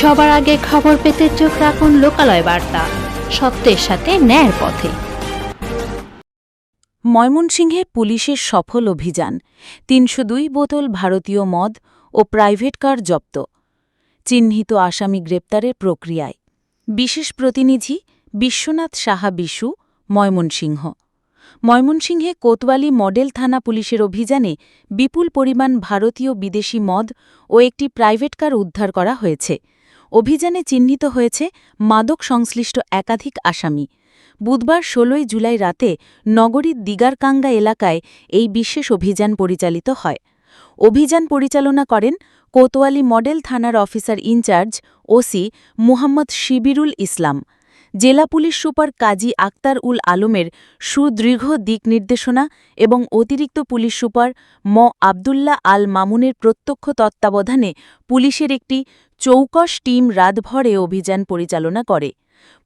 সবার আগে খবর পেতে চোখ রাখুন লোকালয় বার্তা। সত্যের সাথে ন্যায়ের পথে। ময়মনসিংহে পুলিশের সফল অভিযান। তিনশো দুই বোতল ভারতীয় মদ ও প্রাইভেট কার জব্দ। চিহ্নিত আসামি গ্রেপ্তারের প্রক্রিয়ায়। বিশেষ প্রতিনিধি বিশ্বনাথ সাহা বিশু, ময়মনসিংহ। ময়মনসিংহে কোতওয়ালি মডেল থানা পুলিশের অভিযানে বিপুল পরিমাণ ভারতীয় বিদেশি মদ ও একটি প্রাইভেট কার উদ্ধার করা হয়েছে। অভিযানে চিহ্নিত হয়েছে মাদক সংশ্লিষ্ট একাধিক আসামি। বুধবার ষোলোই জুলাই রাতে নগরীর দিগারকাঙ্গা এলাকায় এই বিশেষ অভিযান পরিচালিত হয়। অভিযান পরিচালনা করেন কোতোয়ালি মডেল থানার officer in charge OC Muhammad Shibirul Islam. জেলা পুলিশ সুপার কাজী আক্তার উল আলমের সুদৃঢ় দিক নির্দেশনা এবং অতিরিক্ত পুলিশ সুপার ম আবদুল্লাহ আল মামুনের প্রত্যক্ষ তত্ত্বাবধানে পুলিশের একটি চৌকশ টিম রাতভরে অভিযান পরিচালনা করে।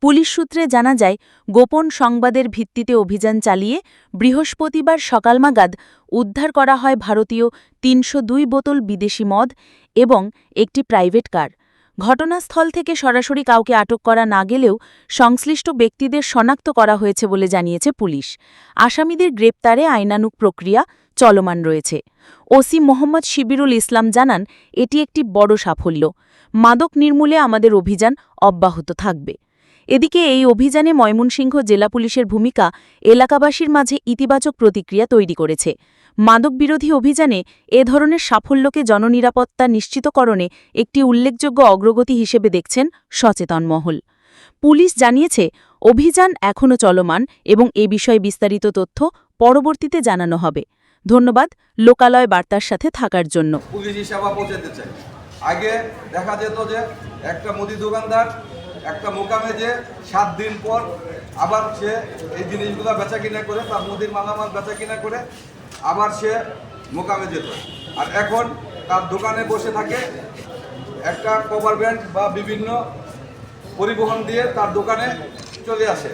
পুলিশ সূত্রে জানা যায়, গোপন সংবাদের ভিত্তিতে অভিযান চালিয়ে বৃহস্পতিবার সকালমাগাদ উদ্ধার করা হয় ভারতীয় তিনশো দুই বোতল বিদেশি মদ এবং একটি প্রাইভেট কার। ঘটনাস্থল থেকে সরাসরি কাউকে আটক করা না গেলেও সংশ্লিষ্ট ব্যক্তিদের শনাক্ত করা হয়েছে বলে জানিয়েছে পুলিশ। আসামিদের গ্রেপ্তারে আইনানুক প্রক্রিয়া চলমান রয়েছে। ওসি মোহাম্মদ শিবিরুল ইসলাম জানান, এটি একটি বড় সাফল্য। মাদক নির্মূলে আমাদের অভিযান অব্যাহত থাকবে। এদিকে এই অভিযানে ময়মনসিংহ জেলা পুলিশের ভূমিকা এলাকাবাসীর মাঝে ইতিবাচক প্রতিক্রিয়া তৈরি করেছে। মাদক বিরোধী অভিযানে এ ধরনের সাফল্যকে জননিরাপত্তা নিশ্চিতকরণে একটি উল্লেখযোগ্য অগ্রগতি হিসেবে দেখছেন সচেতন মহল। পুলিশ জানিয়েছে, অভিযান এখনও চলমান এবং এ বিষয়ে বিস্তারিত তথ্য পরবর্তীতে জানানো হবে। ধন্যবাদ, লোকালয় বার্তার সাথে থাকার জন্য। পুলিশি পৌঁছাতে চাই আগে দেখা যেত যে একটা মুদি দোকানদার একটা মোকামে যে সাত দিন পর আবার সে এই জিনিসগুলো বেচা কিনা করে, তার মুদির মালামাল বেচা কিনা করে আবার সে মোকামে যেত। আর এখন তার দোকানে বসে থাকে একটা কভার ব্যান্ড বা বিভিন্ন পরিবহন দিয়ে তার দোকানে চলে আসে।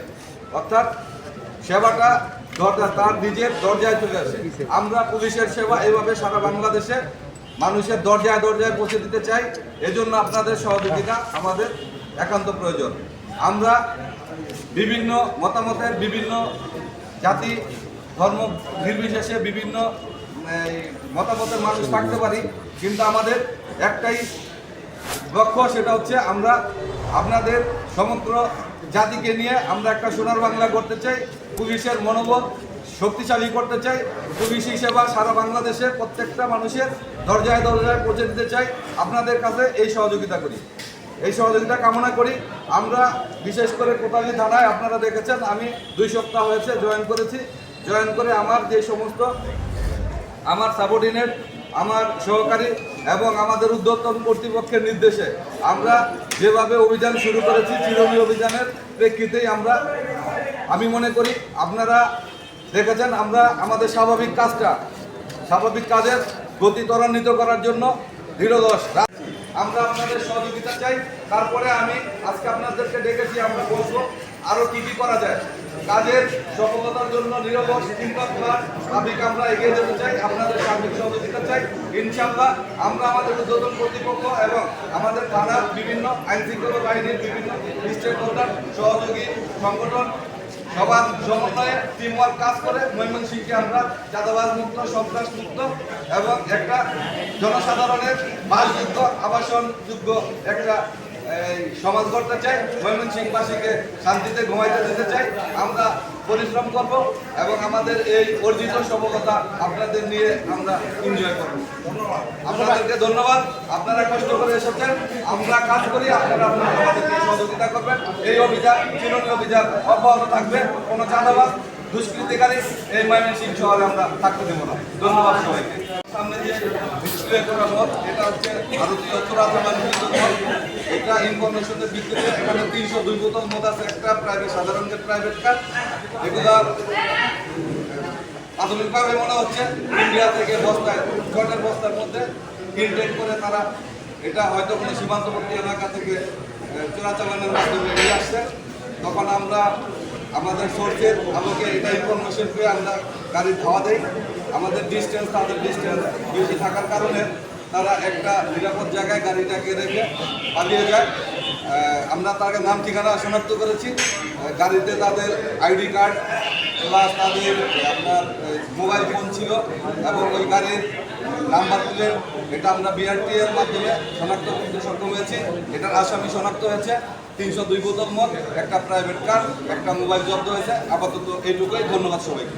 অর্থাৎ সেবাটা দরজা তার নিজের দরজায় চলে আসে। আমরা পুলিশের সেবা এইভাবে সারা বাংলাদেশে মানুষের দরজায় দরজায় পৌঁছে দিতে চাই। এজন্য আপনাদের সহযোগিতা আমাদের একান্ত প্রয়োজন। আমরা বিভিন্ন মতামতের বিভিন্ন জাতি, ধর্ম নির্বিশেষে বিভিন্ন মতামতের মানুষ থাকতে পারি, কিন্তু আমাদের একটাই লক্ষ্য, সেটা হচ্ছে আমরা আপনাদের সমগ্র জাতিকে নিয়ে আমরা একটা সোনার বাংলা করতে চাই, পুলিশের মনোবল শক্তিশালী করতে চাই, পুলিশি সেবা সারা বাংলাদেশে প্রত্যেকটা মানুষের দরজায় দরজায় পৌঁছে দিতে চাই। আপনাদের কাছে এই সহযোগিতা করি। এই সহযোগিতা কামনা করি আমরা বিশেষ করে কোটালি থানায় আপনারা দেখেছেন, আমি দুই সপ্তাহ হয়েছে জয়েন করেছি জয়েন করে আমার যে সমস্ত আমার সাবঅর্ডিনেট আমার সহকারী এবং আমাদের উদ্যোতন কর্তৃপক্ষের নির্দেশে আমরা যেভাবে অভিযান শুরু করেছি চিরবি অভিযানের প্রেক্ষিতেই আমরা, আমি মনে করি আপনারা দেখেছেন আমরা আমাদের স্বাভাবিক কাজটা, স্বাভাবিক কাজের গতি ত্বরান্বিত করার জন্য দৃঢ়দশ। আমরা আপনাদের সহযোগিতা চাই। তারপরে আমি আজকে আপনাদেরকে ডেকেছি আমরা বলব আরও কি কি করা যায়? কাজের সফলতার জন্য নিরবস চিন্তা সাবিক আমরা এগিয়ে যেতে চাই। আপনাদের সার্বিক সহযোগিতা চাই। ইনশাআল্লাহ আমরা আমাদের উদ্বোধন কর্তৃপক্ষ এবং আমাদের থানার বিভিন্ন আইন শৃঙ্খলা বাহিনীর বিভিন্ন স্টেক হোল্ডার সহযোগী সংগঠন সবার সমন্বয়ে টিমওয়ার্ক কাজ করে, ময়মনসিংহকে আমরা চাঁদাবাজ মুক্ত, সন্ত্রাস মুক্ত এবং একটা জনসাধারণের বাসযোগ্য আবাসনযোগ্য একটা সমাজ করতে চাই, ময়মনসিংহবাসীকে শান্তিতে ঘুমাইতে দিতে চাই। আমরা পরিশ্রম করব এবং আমাদের এই অর্জিত সফলতা আপনাদের নিয়ে আমরা এনজয় করব আপনাদেরকে ধন্যবাদ আপনারা কষ্ট করে এসেছেন আমরা কাজ করি আপনারা আমাদেরকে সহযোগিতা করবেন এই অভিযান চিরনীয় অভিযান অব্যাহত থাকবে কোনো চাঁদাবাদ দুষ্কৃতিকারী এই ময়মনসিংহ শহরে আমরা থাকতে দেবো না ধন্যবাদ সবাইকে সামনে যে করা মত এটা হচ্ছে ভারতীয় চোরাচালান এটা ইনফরমেশনের ভিত্তিতে এখানে তিনশো দুই বোতল মদ আছে একটা প্রাইভেট সাধারণ প্রাইভেট কার এগুলা প্রাথমিকভাবে মনে হচ্ছে ইন্ডিয়া থেকে বস্তায় ছটের বস্তার মধ্যে ইনটেক করে তারা এটা হয়তো কোনো সীমান্তবর্তী এলাকা থেকে চোরাচালানের মাধ্যমে নিয়ে আসছে। তখন আমরা আমাদের সোর্সের আমাকে এটা ইনফরমেশন পেয়ে আমরা গাড়ি ধাওয়া দেই। আমাদের ডিস্টেন্স তাদের ডিস্টেন্স বেশি থাকার কারণে তারা একটা নিরাপদ জায়গায় গাড়িটাকে রেখে পালিয়ে যায়। আমরা তাকে নাম ঠিকানা শনাক্ত করেছি। গাড়িতে তাদের আইডি কার্ড প্লাস তাদের, আপনার মোবাইল ফোন ছিল এবং ওই গাড়ির নাম্বার প্লেট এটা আমরা বিআরটি এর মাধ্যমে শনাক্ত করতে সক্ষম হয়েছি। এটার আসামি শনাক্ত হয়েছে। তিনশো দুই বোতল মদ, একটা প্রাইভেট কার একটা মোবাইল জব্দ হয়েছে। আপাতত এইটুকুই। ধন্যবাদ সবাইকে।